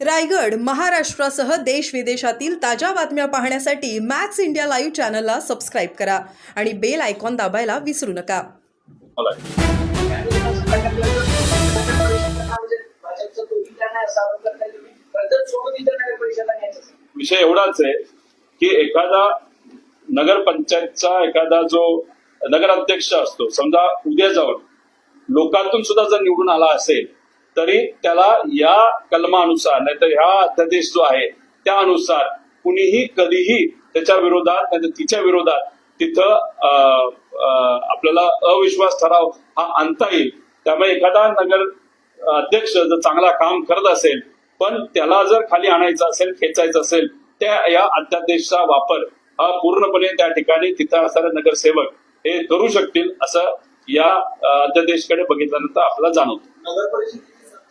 रायगड महाराष्ट्रासह देश विदेशातील ताज्या बातम्या पाहण्यासाठी मॅक्स इंडिया लाईव्ह चॅनलला सबस्क्राईब करा आणि बेल आयकॉन दाबायला विसरू नका. विषय एवढाच आहे की एखादा नगरपंचायतचा एखादा जो नगराध्यक्ष असतो समजा उद्या जाऊन लोकांतून सुद्धा जर निवडून आला असेल तरी त्याला या कलमानुसार नाहीतर ह्या अध्यादेश जो आहे त्यानुसार कुणीही कधीही त्याच्या विरोधात नाहीतर तिच्या विरोधात तिथं अं, आपल्याला अविश्वास ठराव हा आणता येईल. त्यामुळे एखादा नगर अध्यक्ष जर चांगला काम करत असेल पण त्याला जर खाली आणायचं असेल खेचायचं असेल त्या या अध्यादेशचा वापर हा पूर्णपणे त्या ठिकाणी तिथं असणारे नगरसेवक हे करू शकतील असं या अध्यादेशकडे बघितल्यानंतर आपल्याला जाणवतो. नगर परिषद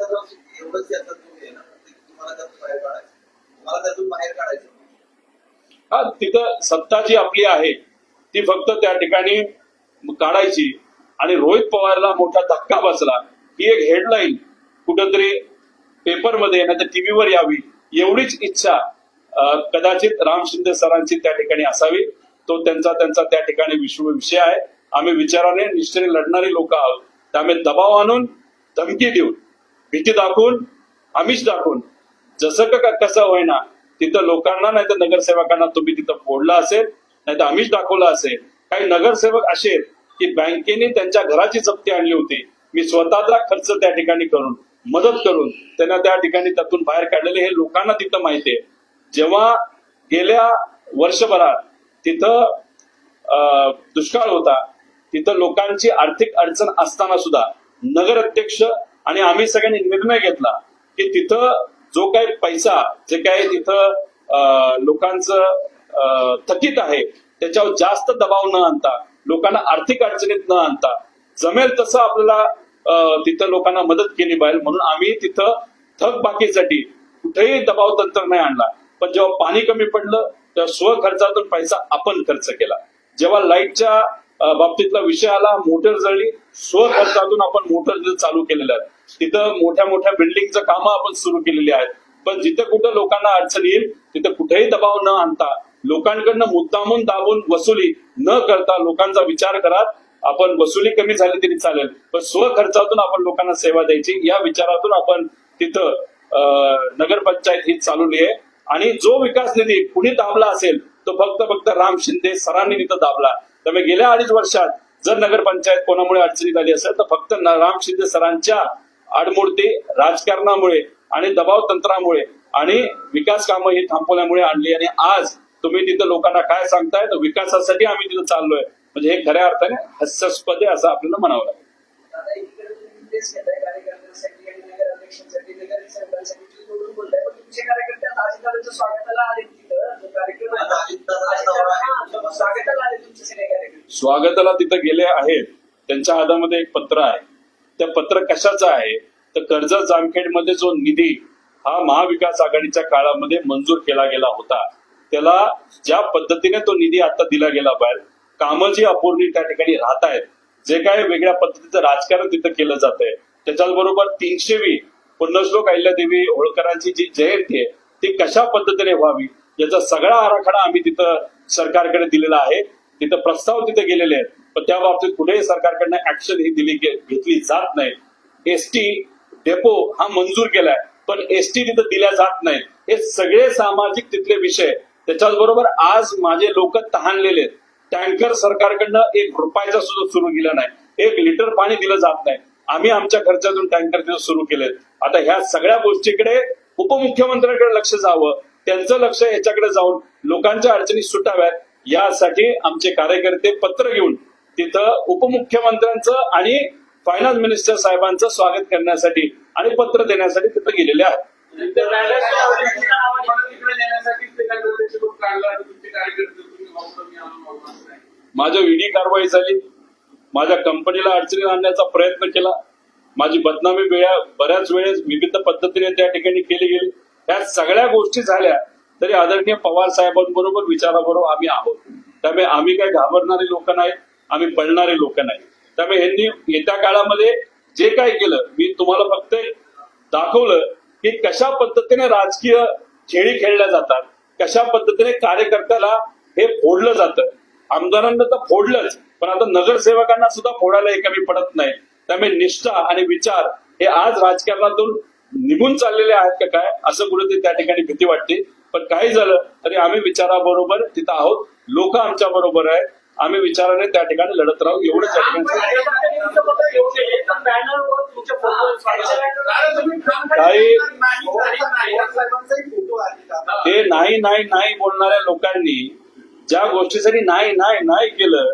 एवढंच याचा तुम्ही तुम्हाला त्यातून बाहेर काढायचं तुम्हाला त्यातून बाहेर काढायचं हा तिथं सत्ता जी आपली आहे ती फक्त त्या ठिकाणी काढायची आणि रोहित पवारला मोठा धक्का बसला. ही एक हेडलाईन कुठंतरी पेपरमध्ये नाही तर टीव्हीवर यावी एवढीच इच्छा कदाचित राम शिंदे सरांची त्या ठिकाणी असावी. तो त्यांचा त्यांचा त्या ठिकाणी विश्व विषय आहे. आम्ही विचाराने निश्चय लढणारी लोक आहोत. त्यामुळे दबाव आणून धमकी देऊन भीती दाखवून आमिष दाखवून जसं का कसं होईना तिथं लोकांना नाही तर नगरसेवकांना तुम्ही तिथं फोडला असेल नाही तर आमिष दाखवला असेल. काही नगरसेवक असे की बँकेने त्यांच्या घराची जप्ती आणली होती. मी स्वतःचा खर्च त्या ठिकाणी करून मदत करून त्यांना त्या ठिकाणी त्यातून बाहेर काढलेले हे लोकांना तिथं माहिती आहे. जेव्हा गेल्या वर्षभरात तिथं दुष्काळ होता तिथं लोकांची आर्थिक अडचण असताना सुद्धा नगर अध्यक्ष आणि आम्ही सगळ्यांनी निर्णय घेतला की तिथं जो काही पैसा जे काही तिथं लोकांचं अं, थकीत आहे त्याच्यावर जास्त दबाव न आणता लोकांना आर्थिक अडचणीत न आणता जमेल तसं आपल्याला तिथं लोकांना मदत केली पाहिजे. म्हणून आम्ही तिथं थकबाकीसाठी कुठेही दबाव तंत्र नाही आणला. पण जेव्हा पाणी कमी पडलं तेव्हा स्वखर्चातून पैसा आपण खर्च केला. जेव्हा लाईटच्या बाबतीतला विषय आला मोटर जळली स्वखर्चातून आपण मोटर चालू केलेल्या आहेत तिथं मोठ्या मोठ्या बिल्डिंगचं कामं आपण सुरू केलेली आहेत. पण जिथं कुठं लोकांना अडचण येईल तिथं कुठेही दबाव न आणता लोकांकडनं मुद्दामून दाबून वसुली न करता लोकांचा विचार करा. आपण वसुली कमी झाली तरी चालेल. पण स्वखर्चातून आपण लोकांना सेवा द्यायची. या विचारातून आपण तिथं अं, नगरपंचायत ही चालवली आहे. आणि जो विकास निधी कुणी दाबला असेल तो फक्त फक्त राम शिंदे सरांनी तिथं दाबला. त्यामुळे गेल्या अडीच वर्षात जर नगरपंचायत कोणामुळे अडचणीत आली असेल तर फक्त राम शिंदे सरांच्या आडमोडती राजकारणामुळे आणि दबाव तंत्रामुळे आणि विकास कामं ही थांबवल्यामुळे आणली. आणि आज तुम्ही तिथं लोकांना काय सांगताय? तर विकासासाठी आम्ही तिथं चाललोय. म्हणजे हे खऱ्या अर्थाने हास्यास्पद आहे असं आपल्याला म्हणावं लागेल. स्वागताला तिथं गेले आहेत. त्यांच्या हातामध्ये एक पत्र आहे. त्या पत्र कशाचं आहे? तर कर्ज जामखेडमध्ये जो निधी हा महाविकास आघाडीच्या काळामध्ये मंजूर केला गेला होता त्याला ज्या पद्धतीने तो निधी आता दिला गेला बाहेर कामं जी अपूर्णी त्या ठिकाणी राहत आहेत जे काय वेगळ्या पद्धतीचं राजकारण तिथं केलं जात आहे त्याच्याचबरोबर तीनशेवी पुण्यश्लोक अहिल्यादेवी होळकरांची जी जयंती आहे ती कशा पद्धतीने व्हावी? याचा सगळा आराखडा आम्ही तिथं सरकारकडे दिलेला आहे तिथं प्रस्ताव तिथे गेलेले आहेत. पण त्या बाबतीत कुठेही सरकारकडनं ऍक्शन ही दिली घेतली जात नाही. एसटी डेपो हा मंजूर केलाय पण एसटी तिथं दिल्या जात नाही. हे सगळे सामाजिक तिथले विषय. त्याच्याच बरोबर आज माझे लोक तहानलेले आहेत. टँकर सरकारकडनं एक रुपयाचा सुद्धा सुरू केला नाही. एक लिटर पाणी दिलं जात नाही. आम्ही आमच्या खर्चातून टँकर तिथं सुरू केलेत. आता ह्या सगळ्या गोष्टीकडे उपमुख्यमंत्र्यांकडे लक्ष जावं. त्यांचं लक्ष याच्याकडे जाऊन लोकांच्या अडचणी सुटाव्यात. यासाठी आमचे कार्यकर्ते पत्र घेऊन तिथं उपमुख्यमंत्र्यांचं आणि फायनान्स मिनिस्टर साहेबांचं स्वागत करण्यासाठी आणि पत्र देण्यासाठी तिथं गेलेले आहेत. माझ्या ईडी कारवाई झाली माझ्या कंपनीला अडचणीत आणण्याचा प्रयत्न केला. माझी बदनामी वेळा बऱ्याच वेळेस विविध पद्धतीने त्या ठिकाणी केली गेली. त्या सगळ्या गोष्टी झाल्या तरी आदरणीय पवार साहेबांबरोबर विचाराबरोबर आम्ही आहोत. त्यामुळे आम्ही काही घाबरणारे लोक नाही आम्ही पळणारे लोक नाही. त्यामुळे यांनी येत्या काळामध्ये जे काय केलं मी तुम्हाला फक्त दाखवलं की कशा पद्धतीने राजकीय खेळी खेळल्या जातात कशा पद्धतीने कार्यकर्त्याला हे फोडलं जातं. आमदारांना तर फोडलंच पण आता नगरसेवकांना सुद्धा फोडायला हे कमी पडत नाही. त्यामुळे निष्ठा आणि विचार हे आज राजकारणातून निघून चाललेले आहेत का काय असं कुठेतरी त्या ठिकाणी भीती वाटते. पण काही झालं तरी आम्ही विचाराबरोबर तिथं आहोत. लोक आमच्या बरोबर आहेत. आम्ही विचाराने त्या ठिकाणी लढत राहू. एवढंच या ठिकाणी हे नाही नाही नाही बोलणाऱ्या लोकांनी ज्या गोष्टीसाठी नाही नाही नाही केलं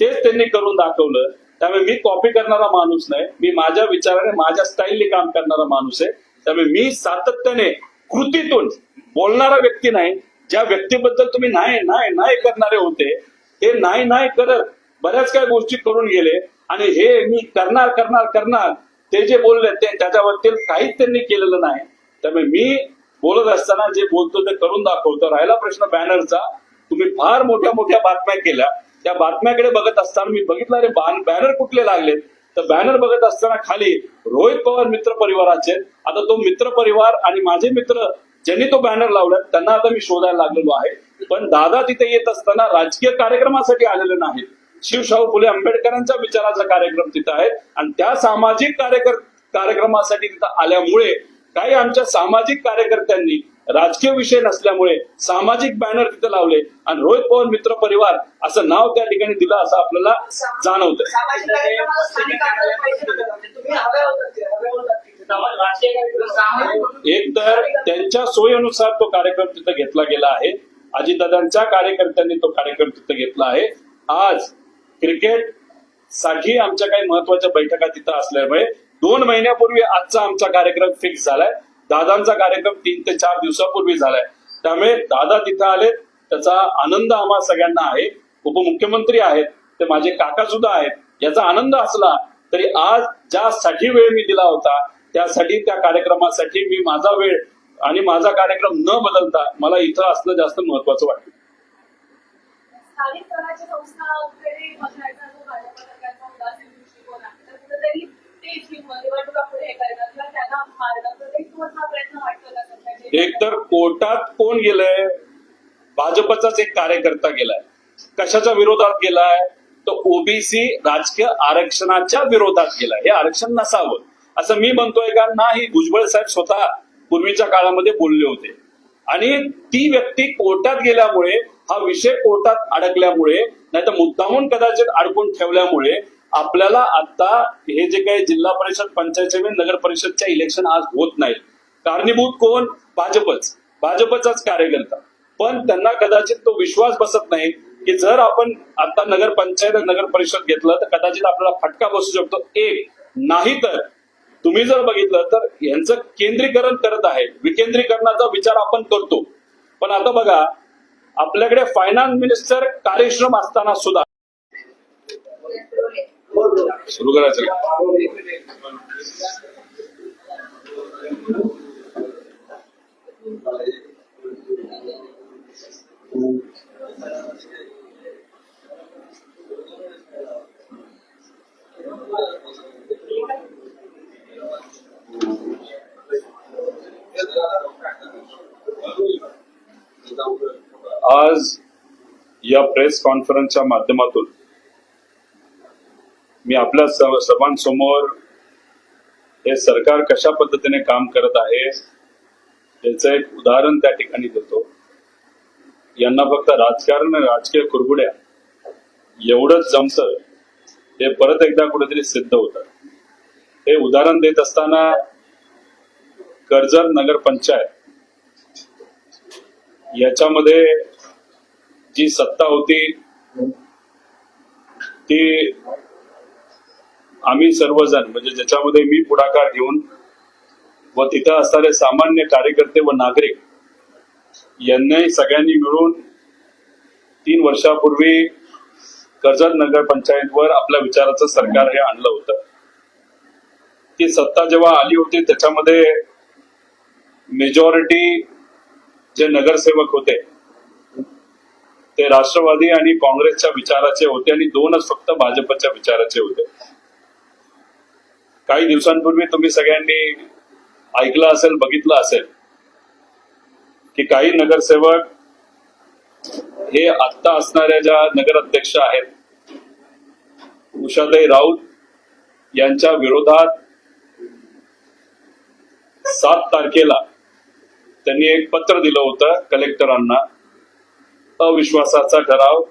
तेच त्यांनी करून दाखवलं. त्यामुळे मी कॉपी करणारा माणूस नाही. मी माझ्या विचाराने माझ्या स्टाईलने काम करणारा माणूस आहे. त्यामुळे मी सातत्याने कृतीतून बोलणारा व्यक्ती नाही. ज्या व्यक्तीबद्दल तुम्ही नाही नाही नाही करणारे होते हे नाही नाही करत. बऱ्याच काही गोष्टी करून गेले. आणि हे मी करणार करणार करणार. ते जे बोलले ते त्याच्यावरती काहीच त्यांनी केलेलं नाही. त्यामुळे मी बोलत असताना जे बोलतो ते करून दाखवतो. राहिला प्रश्न बॅनरचा. तुम्ही फार मोठ्या मोठ्या बातम्या केल्या. त्या बातम्याकडे बघत असताना मी बघितलं रे बॅनर कुठले लागले? तर बॅनर बघत असताना खाली रोहित पवार मित्र परिवाराचे. आता तो मित्र परिवार आणि माझे मित्र ज्यांनी तो बॅनर लावला त्यांना आता मी शोधायला लागलेलो आहे. पण दादा तिथे येत असताना राजकीय कार्यक्रमासाठी आलेले नाहीत. शिवशाहू फुले आंबेडकरांच्या विचाराचा कार्यक्रम तिथं आहे आणि त्या सामाजिक कार्यकर कार्यक्रमासाठी तिथं आल्यामुळे काही आमच्या सामाजिक कार्यकर्त्यांनी राजकीय विषय नसल्यामुळे सामाजिक बॅनर तिथे लावले. आणि रोहित पवार मित्र परिवार असं नाव त्या ठिकाणी दिलं असं आपल्याला का? म्हणजे एक तर त्यांच्या सोयीनुसार तो कार्यक्रम तिथं घेतला गेला आहे. अजितदादांच्या कार्यकर्त्यांनी तो कार्यक्रम तिथं घेतला आहे. आज क्रिकेटसाठी आमच्या काही महत्त्वाच्या बैठका तिथं असल्यामुळे दोन महिन्यापूर्वी आजचा आमचा कार्यक्रम फिक्स झालाय. दादांचा कार्यक्रम तीन ते चार दिवसापूर्वी झालाय. त्यामुळे दादा तिथं आले त्याचा आनंद आम्हा सगळ्यांना आहे. उपमुख्यमंत्री आहेत. ते माझे काका सुद्धा आहेत. याचा आनंद असला तरी आज ज्यासाठी वेळ मी दिला होता त्यासाठी त्या कार्यक्रमासाठी मी माझा वेळ आणि माझा कार्यक्रम न बदलता मला इथं असणं जास्त महत्वाचं वाटतं. स्थानिक स्वराज्य संस्थांकडे बघण्याचा जो भाजप सरकारचा उदासीन दृष्टिकोन आहे तर कुठेतरी ते इच्छित निवडणुका पुढे हे करतात किंवा त्यांना मारणं तर एक तुम्हाला हा प्रयत्न वाटतो का सध्या एक तर कोर्टात कोण गेलंय? भाजपचाच एक कार्यकर्ता गेलाय. कशाच्या विरोधात गेलाय? तो ओबीसी राजकीय आरक्षणाच्या विरोधात गेलाय. हे आरक्षण नसावं. असं मी म्हणतोय का? नाही. भुजबळ साहेब स्वतः पूर्वीच्या काळामध्ये बोलले होते. आणि ती व्यक्ती कोर्टात गेल्यामुळे हा विषय कोर्टात अडकल्यामुळे नाही तर मुद्दामून कदाचित अडकून ठेवल्यामुळे आपल्याला आता हे जे काही जिल्हा परिषद पंचायत समिती नगर परिषदच्या इलेक्शन आज होत नाही कारणीभूत कोण? भाजपच. भाजपचाच कार्यकर्ता. पण त्यांना कदाचित तो विश्वास बसत नाही की जर आपण आता नगर पंचायत नगर परिषद घेतलं तर कदाचित आपल्याला फटका बसू शकतो. एक नाही तर तुम्ही जर बघितलं तर यांचं केंद्रीकरण करत आहे. विकेंद्रीकरणाचा विचार आपण करतो. पण आता बघा आपल्याकडे फायनान्स मिनिस्टर कार्यश्रम असताना सुद्धा सुरू करायचं आज या प्रेस कॉन्फरन्सच्या माध्यमातून मी आपल्या सर्वांसमोर हे सरकार कशा पद्धतीने काम करत आहे याचं एक उदाहरण त्या ठिकाणी देतो. यांना फक्त राजकारण आणि राजकीय कुरबुड्या एवढंच जमतं हे परत एकदा कुठेतरी सिद्ध होतं हे उदाहरण देत असताना कर्जत नगर पंचायत याच्यामध्ये जी सत्ता होती ती आम्ही सर्वजण म्हणजे ज्याच्यामध्ये मी पुढाकार घेऊन व तिथं असणारे सामान्य कार्यकर्ते व नागरिक यांनी सगळ्यांनी मिळून तीन वर्षापूर्वी कर्जत नगर पंचायतवर आपल्या विचाराचं सरकार हे आणलं होतं. की सत्ता जेव्हा आली होती त्याच्यामध्ये मेजॉरिटी जे नगरसेवक होते ते राष्ट्रवादी आणि काँग्रेसच्या विचाराचे होते आणि दोनच फक्त भाजपच्या विचाराचे होते. काही दिवसांपूर्वी तुम्ही सगळ्यांनी ऐकलं असेल बघितलं असेल की काही नगरसेवक हे आत्ता असणाऱ्या ज्या नगराध्यक्ष आहेत उषाताई राऊत यांच्या विरोधात सात तारखेला त्यांनी एक पत्र दिलं होतं कलेक्टरांना. अविश्वासाचा ठराव.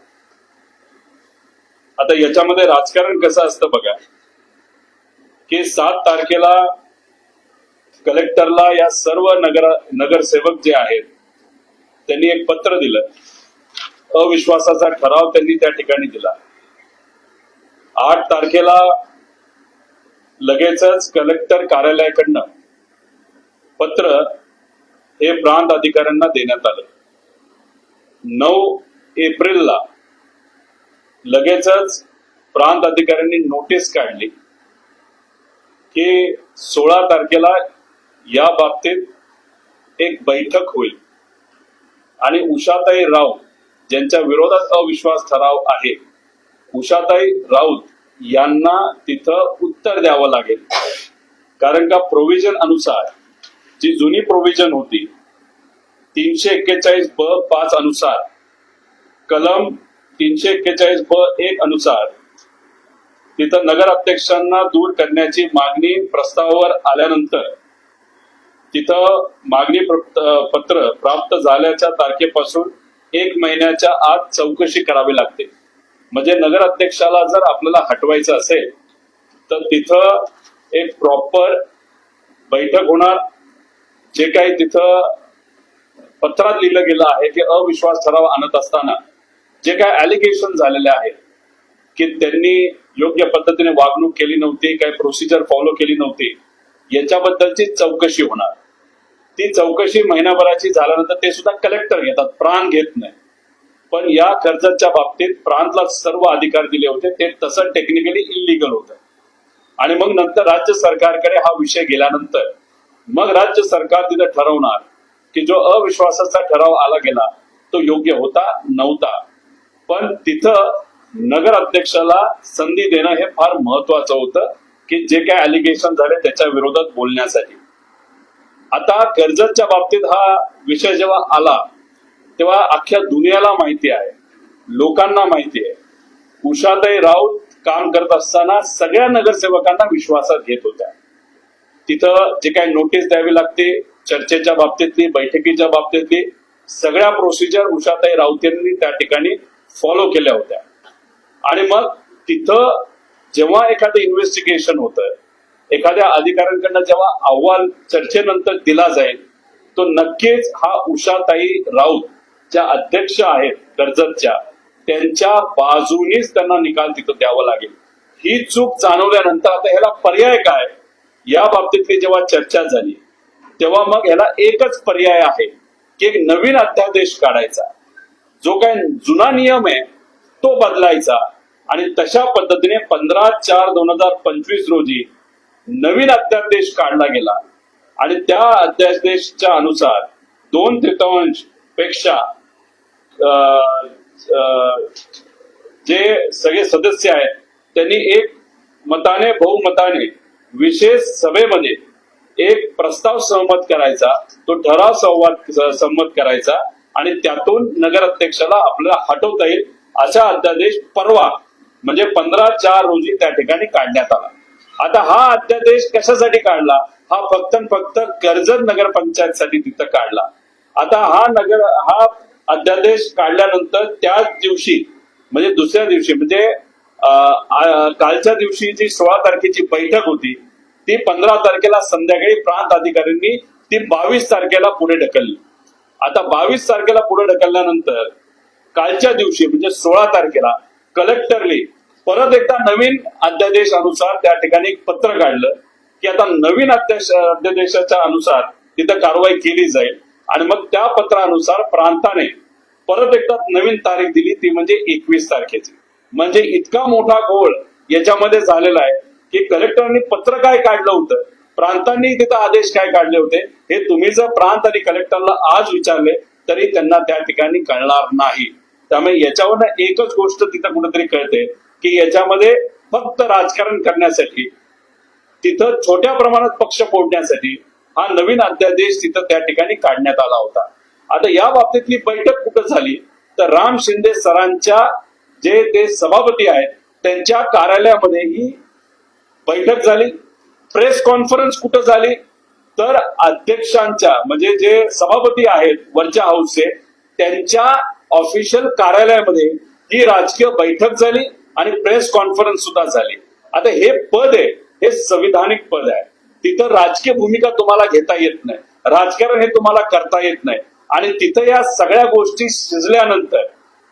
आता याच्यामध्ये राजकारण कसं असतं बघा. की सात तारखेला कलेक्टरला या सर्व नगर नगरसेवक जे आहेत त्यांनी एक पत्र दिलं. अविश्वासाचा ठराव त्यांनी त्या ठिकाणी दिला. आठ तारखेला लगेचच कलेक्टर कार्यालयाकडनं पत्र हे प्रांत अधिकाऱ्यांना देण्यात आलं. नऊ एप्रिलला लगेचच प्रांत अधिकाऱ्यांनी नोटीस काढली की सोळा तारखेला या बाबतीत एक बैठक होईल. आणि उषाताई राऊत ज्यांच्या विरोधात अविश्वास ठराव आहे उषाताई राऊत यांना तिथं उत्तर द्यावं लागेल. कारण का प्रोव्हिजन अनुसार जी जुनी प्रोव्हिजन होती तीनशे एक्केचाळीस ब पाच अनुसार कलम तीनशे एक्केचाळीस ब एक अनुसार तिथं नगर अध्यक्षांना दूर करण्याची मागणी प्रस्तावावर आल्यानंतर तिथं मागणी पत्र प्राप्त झाल्याच्या तारखेपासून एक महिन्याच्या आत चौकशी करावी लागते. म्हणजे नगर अध्यक्षाला जर आपल्याला हटवायचं असेल तर तिथं एक प्रॉपर बैठक होणार जे काही तिथं पत्रात लिहिलं गेलं आहे की अविश्वास ठराव आणत असताना जे काय अलिगेशन झालेले आहेत की त्यांनी योग्य पद्धतीने वागणूक केली नव्हती काही प्रोसिजर फॉलो केली नव्हती याच्याबद्दलची चौकशी होणार. ती चौकशी महिनाभराची झाल्यानंतर ते सुद्धा कलेक्टर घेतात प्राण घेत नाही. पण या कर्जाच्या बाबतीत प्रांतला सर्व अधिकार दिले होते ते तसं टेक्निकली इलिगल होतं. आणि मग नंतर राज्य सरकारकडे हा विषय गेल्यानंतर मग राज्य सरकार तिथं ठरवणार की जो अविश्वासाचा ठराव आला गेला तो योग्य होता नव्हता. पण तिथं नगर अध्यक्षाला संधी देणं हे फार महत्वाचं होतं की जे काय अलिगेशन झाले त्याच्या विरोधात बोलण्यासाठी. आता कर्जतच्या बाबतीत हा विषय जेव्हा आला तेव्हा अख्ख्या दुनियाला माहिती आहे लोकांना माहिती आहे. उषाताई राऊत काम करत असताना सगळ्या नगरसेवकांना विश्वासात घेत होत्या. तिथं जे काही नोटीस द्यावी लागते चर्चेच्या बाबतीतली बैठकीच्या बाबतीतली सगळ्या प्रोसिजर उषाताई राऊत यांनी त्या ठिकाणी फॉलो केल्या होत्या. आणि मग तिथं जेव्हा एखादं इन्व्हेस्टिगेशन होतं एखाद्या अधिकाऱ्यांकडनं जेव्हा अहवाल चर्चेनंतर दिला जाईल तो नक्कीच हा उषाताई राऊत ज्या अध्यक्ष आहेत कर्जतच्या त्यांच्या बाजूनीच त्यांना निकाल तिथं द्यावा लागेल. ही चूक जाणवल्यानंतर आता ह्याला पर्याय काय? या बाबतीतली जेव्हा चर्चा झाली तेव्हा मग ह्याला एकच पर्याय आहे की एक नवीन अध्यादेश काढायचा. जो काय जुना नियम आहे तो बदलायचा. आणि तशा पद्धतीने पंधरा चार दोन हजार पंचवीस रोजी नवीन अध्यादेश काढला गेला. आणि त्या अध्यादेशच्या अनुसार दोन तृतीयांशपेक्षा अं, अं, जे सगळे सदस्य आहेत त्यांनी एक मताने बहुमताने विशेष सभेमध्ये एक प्रस्ताव सहमत करायचा तो ठराव संवाद संमत करायचा आणि त्यातून नगराध्यक्षाला आपल्याला हटवता येईल असा अध्यादेश परवा म्हणजे पंधरा चार रोजी त्या ठिकाणी काढण्यात आला. आता हा अध्यादेश कशासाठी काढला? हा फक्त फक्त कर्जत नगरपंचायतसाठी तिथं काढला. आता हा नगर हा अध्यादेश काढल्यानंतर त्याच दिवशी म्हणजे दुसऱ्या दिवशी म्हणजे कालच्या दिवशी जी सोळा तारखेची बैठक होती ती पंधरा तारखेला संध्याकाळी प्रांत अधिकाऱ्यांनी ती बावीस तारखेला पुढे ढकलली. आता बावीस तारखेला पुढे ढकलल्यानंतर कालच्या दिवशी म्हणजे सोळा तारखेला कलेक्टरने परत एकदा नवीन अध्यादेश अनुसार त्या ठिकाणी एक पत्र काढलं की आता नवीन अध्यादेश अध्यादेशाच्या अनुसार तिथं कारवाई केली जाईल. आणि मग त्या पत्रानुसार प्रांताने परत एकदा नवीन तारीख दिली ती म्हणजे एकवीस तारखेची. म्हणजे इतका मोठा घोळ याच्यामध्ये झालेला आहे की कलेक्टरांनी पत्र काय काढलं होतं? प्रांतांनी तिथं आदेश काय काढले होते? हे तुम्ही जर प्रांत आणि कलेक्टरला आज विचारले तरी त्यांना त्या ठिकाणी कळणार नाही. त्यामुळे याच्यावरनं एकच गोष्ट तिथं कुठेतरी कळते की याच्यामध्ये फक्त राजकारण करण्यासाठी तिथं छोट्या प्रमाणात पक्ष फोडण्यासाठी हा नवीन अध्यादेश तिथं त्या ठिकाणी काढण्यात आला होता. आता या बाबतीतली बैठक कुठं झाली? तर राम शिंदे सरांच्या जे ते सभापती आहेत त्यांच्या कार्यालयामध्ये ही बैठक झाली. प्रेस कॉन्फरन्स कुठं झाली? तर अध्यक्षांच्या म्हणजे जे सभापती आहेत वरच्या हाऊसचे त्यांच्या ऑफिशियल कार्यालयामध्ये ही राजकीय बैठक झाली आणि प्रेस कॉन्फरन्स सुद्धा झाली. आता हे पद आहे हे संविधानिक पद आहे. तिथं राजकीय भूमिका तुम्हाला घेता येत नाही. राजकारण हे तुम्हाला करता येत नाही. आणि तिथं या सगळ्या गोष्टी शिजल्यानंतर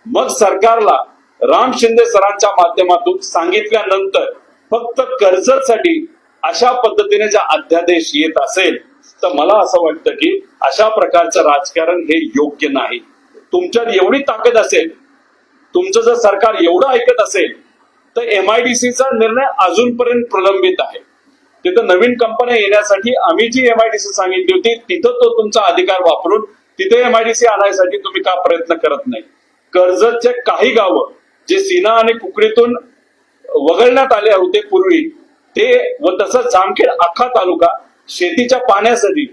मग सरकारला राम शिंदे सरांच्या माध्यमातून सांगितल्यानंतर फक्त कर्जसाठी अशा पद्धतीने जर अध्यादेश येत असेल तर मला असं वाटतं की अशा प्रकारचं राजकारण हे योग्य नाही. तुमच्यात एवढी ताकद असेल तुमचं जर सरकार एवढं ऐकत असेल तर एमआयडीसीचा निर्णय अजूनपर्यंत प्रलंबित आहे. तिथं नवीन कंपन्या येण्यासाठी आम्ही जी एमआयडीसी सांगितली होती तिथं तो तुमचा अधिकार वापरून तिथे एमआयडीसी आणण्यासाठी तुम्ही का प्रयत्न करत नाही? कर्जतचे काही गावं जे सीना आणि कुकडीतून वगळण्यात आले होते पूर्वी ते व तसंच जामखेड अख्खा तालुका शेतीच्या पाण्यासाठी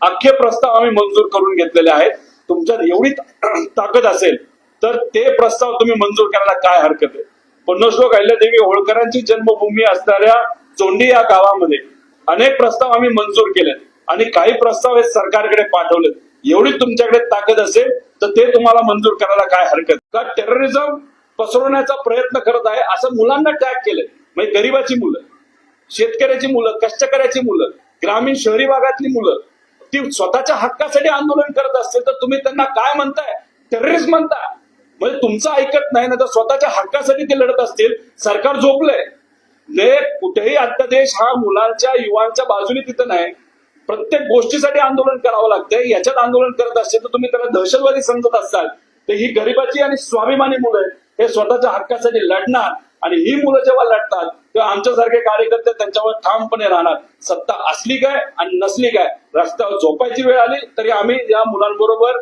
अख्खे प्रस्ताव आम्ही मंजूर करून घेतलेले आहेत. तुमच्यात एवढी ताकद असेल तर ते प्रस्ताव तुम्ही मंजूर करायला काय हरकत आहे? पन्नश्लोक अहिल्यादेवी होळकरांची जन्मभूमी असणाऱ्या चोंडी या गावामध्ये अनेक प्रस्ताव आम्ही मंजूर केले आणि काही प्रस्ताव हे सरकारकडे पाठवलेत. एवढी तुमच्याकडे ताकद असेल तर ते तुम्हाला मंजूर करायला काय हरकत का टेररिझम पसरवण्याचा प्रयत्न करत आहे असं मुलांना टॅग केलंय. म्हणजे गरीबाची मुलं शेतकऱ्याची मुलं कष्टकऱ्याची मुलं ग्रामीण शहरी भागातली मुलं ती स्वतःच्या हक्कासाठी आंदोलन करत असतील तर तुम्ही त्यांना काय म्हणताय? टेररिस्ट म्हणता म्हणजे तुमचं ऐकत नाही ना तर स्वतःच्या हक्कासाठी ते लढत असतील. सरकार झोपलंय. म्हणजे कुठेही अध्यादेश हा मुलांच्या युवांच्या बाजूने तिथं नाही. प्रत्येक गोष्टीसाठी आंदोलन करावं लागतंय. याच्यात आंदोलन करत असतील तर तुम्ही त्याला दहशतवादी समजत असाल. तर ही गरिबाची आणि स्वाभिमानी मुलं आहेत. हे स्वतःच्या हक्कासाठी लढणार आणि ही मुलं जेव्हा लढतात तेव्हा आमच्यासारखे कार्यकर्ते त्यांच्यावर ठामपणे राहणार. सत्ता असली काय आणि नसली काय रस्त्यावर झोपायची वेळ आली तरी आम्ही या मुलांबरोबर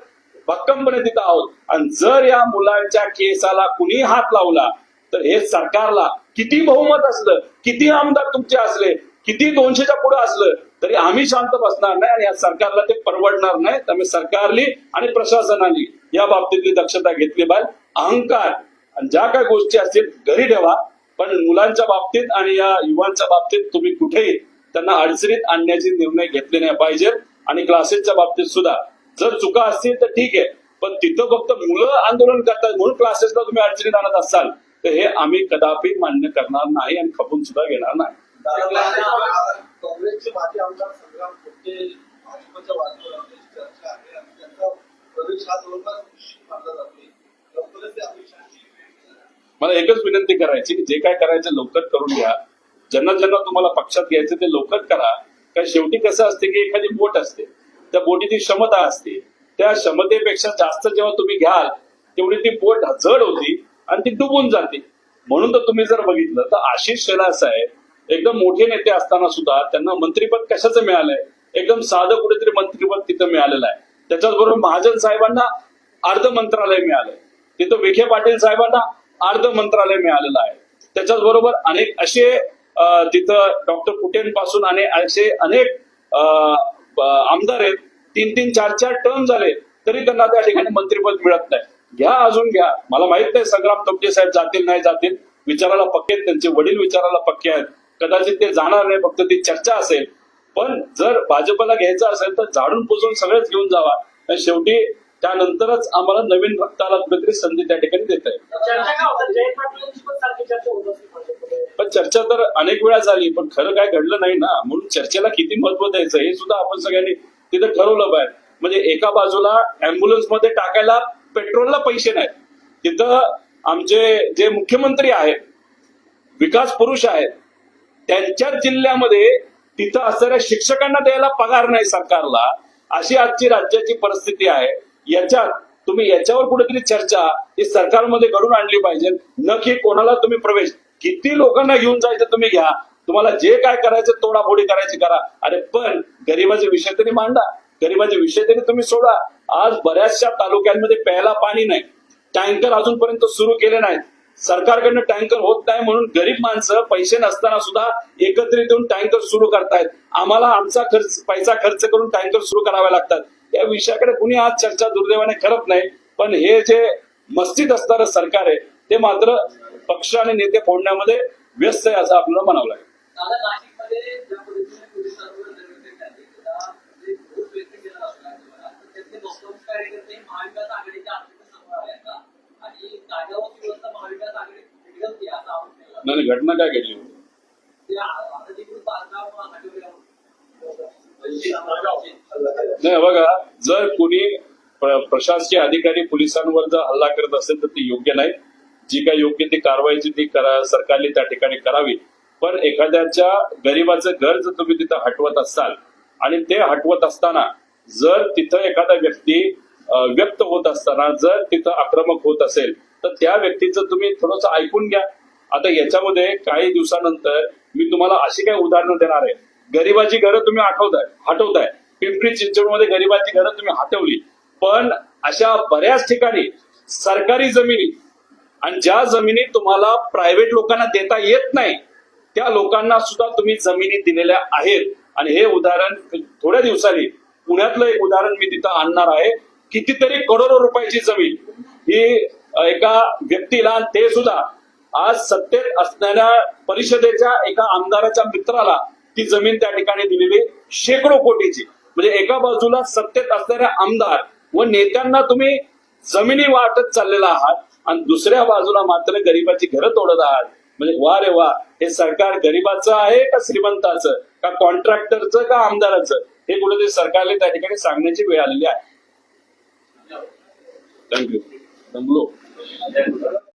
भक्कमपणे तिथं आहोत. आणि जर या मुलांच्या केसाला कुणी हात लावला तर हे सरकारला किती बहुमत असलं किती आमदार तुमचे असले किती दोनशेच्या पुढे असलं तरी आम्ही शांत बसणार नाही आणि या सरकारला ते परवडणार नाही. त्यामुळे सरकारली आणि प्रशासनाने या बाबतीतली दक्षता घेतली पाहिजे. अहंकार आणि ज्या काही गोष्टी असतील घरी ठेवा. पण मुलांच्या बाबतीत आणि या युवांच्या बाबतीत तुम्ही कुठेही त्यांना अडचणीत आणण्याचे निर्णय घेतले नाही पाहिजेत आणि क्लासेसच्या बाबतीत सुद्धा. जर चुका असतील तर ठीक आहे. पण तिथं फक्त मुलं आंदोलन करतात म्हणून क्लासेसला तुम्ही अडचणीत आणत असाल तर हे आम्ही कदापि मान्य करणार नाही आणि खपून सुद्धा घेणार नाही. काँग्रेसचे माजी आमदार संग्राम खोटे भाजपच्या चर्चा आहे आणि त्यांचा प्रवेश हा जवळपास निश्चित मानला लवकरच मला एकच विनंती करायची की जे काय करायचं लवकर करून घ्या. ज्यांना ज्यांना तुम्हाला पक्षात घ्यायचं ते लवकर करा. कारण शेवटी कसं असते की एखादी बोट असते. त्या बोटीची क्षमता असते. त्या क्षमतेपेक्षा जास्त जेव्हा तुम्ही घ्याल तेवढी ती बोट जड होती आणि ती डुबून जाते. म्हणून तर तुम्ही जर बघितलं तर आशिष शेलार साहेब एकदम मोठे नेते असताना सुद्धा त्यांना मंत्रीपद कशाचं मिळालंय? एकदम साधं कुठेतरी मंत्रीपद तिथं मिळालेलं आहे. त्याच्याचबरोबर महाजन साहेबांना अर्ध मंत्रालय मिळालंय. तिथं विखे पाटील साहेबांना अर्ध मंत्रालय मिळालेलं आहे. त्याच्याच बरोबर अनेक असे तिथं डॉक्टर कुटेंपासून आणि असे अनेक आमदार आहेत तीन तीन चार चार टर्म झाले तरी त्यांना त्या ठिकाणी मंत्रिपद मिळत नाही. घ्या अजून घ्या. मला माहीत नाही संग्राम तपजे साहेब जातील नाही जातील. विचाराला पक्के आहेत त्यांचे वडील विचाराला पक्के आहेत. कदाचित ते जाणार नाही फक्त ती चर्चा असेल. पण जर भाजपला घ्यायचं असेल तर झाडून पुसून सगळेच घेऊन जावा. शेवटी त्यानंतरच आम्हाला नवीन रक्ताला कुठेतरी संधी त्या ठिकाणी देत आहे पण चर्चा तर अनेक वेळा झाली पण खरं काय घडलं नाही ना? म्हणून चर्चेला किती महत्त्व द्यायचं? हे सुद्धा आपण सगळ्यांनी तिथं ठरवलं पाहिजे. म्हणजे एका बाजूला अँब्युलन्समध्ये टाकायला पेट्रोलला पैसे नाहीत. तिथं आमचे जे मुख्यमंत्री आहेत विकास पुरुष आहेत त्यांच्याच जिल्ह्यामध्ये तिथं असणाऱ्या शिक्षकांना द्यायला पगार नाही सरकारला. अशी आजची राज्याची परिस्थिती आहे. याच्यात तुम्ही याच्यावर कुठेतरी चर्चा ही सरकारमध्ये घडून आणली पाहिजे. न की कोणाला तुम्ही प्रवेश किती लोकांना घेऊन जायचं तुम्ही घ्या. तुम्हाला जे काय करायचं तोडाफोडी करायची करा. अरे पण गरिबाचे विषय तरी मांडा. गरिबाचे विषय तरी तुम्ही सोडा. आज बऱ्याचशा तालुक्यांमध्ये प्यायला पाणी नाही. टँकर अजूनपर्यंत सुरू केले नाहीत. सरकारकडनं टँकर होत नाही म्हणून गरीब माणसं पैसे नसताना सुद्धा एकत्रित येऊन टँकर सुरू करतायत. आम्हाला आमचा खर्च पैसा खर्च करून टँकर सुरू करावे लागतात. या विषयाकडे कुणी आज चर्चा दुर्दैवाने करत नाही पण हे जे मस्तीत असणारं सरकार आहे ते मात्र पक्ष आणि नेते फोडण्यामध्ये व्यस्त आहे असं आपल्याला म्हणावं लागेल. नाही, घटना काय घडली होती? नाही बघा जर कोणी प्रशासकीय अधिकारी पोलिसांवर जर हल्ला करत असेल तर ती योग्य नाही जी काही योग्य ती कारवाईची ती करा सरकारने त्या ठिकाणी करावी. पण एखाद्याच्या गरीबाचं घर जर तुम्ही तिथं हटवत असाल आणि ते हटवत असताना जर तिथं एखादा व्यक्ती व्यक्त होत असताना जर तिथं आक्रमक होत असेल तर त्या व्यक्तीचं तुम्ही थोडंसं ऐकून घ्या. आता याच्यामध्ये काही दिवसानंतर मी तुम्हाला अशी काही उदाहरणं देणार आहे. गरिबाची घरं तुम्ही आठवताय हटवताय. पिंपरी चिंचवडमध्ये गरिबाची घरं तुम्ही हटवली. पण अशा बऱ्याच ठिकाणी सरकारी जमिनी आणि ज्या जमिनी तुम्हाला प्रायव्हेट लोकांना देता येत नाही त्या लोकांना सुद्धा तुम्ही जमिनी दिलेल्या आहेत. आणि हे उदाहरण थोड्या दिवसांनी पुण्यातलं एक उदाहरण मी तिथं आणणार आहे. कितीतरी करोडो रुपयाची जमीन ही एका व्यक्तीला ते सुद्धा आज सत्तेत असणाऱ्या परिषदेच्या एका आमदाराच्या मित्राला ती जमीन त्या ठिकाणी दिलेली शेकडो कोटीची. म्हणजे एका बाजूला सत्तेत असणाऱ्या आमदार व नेत्यांना तुम्ही जमिनी वाटत चाललेला आहात आणि दुसऱ्या बाजूला मात्र गरिबाची घरं तोडत आहात. म्हणजे वा रे वा हे सरकार गरीबाचं आहे का श्रीमंताचं? का कॉन्ट्रॅक्टरचं का आमदाराचं? हे कुठेतरी सरकारने त्या ठिकाणी सांगण्याची वेळ आलेली आहे. थँक्यू जमलो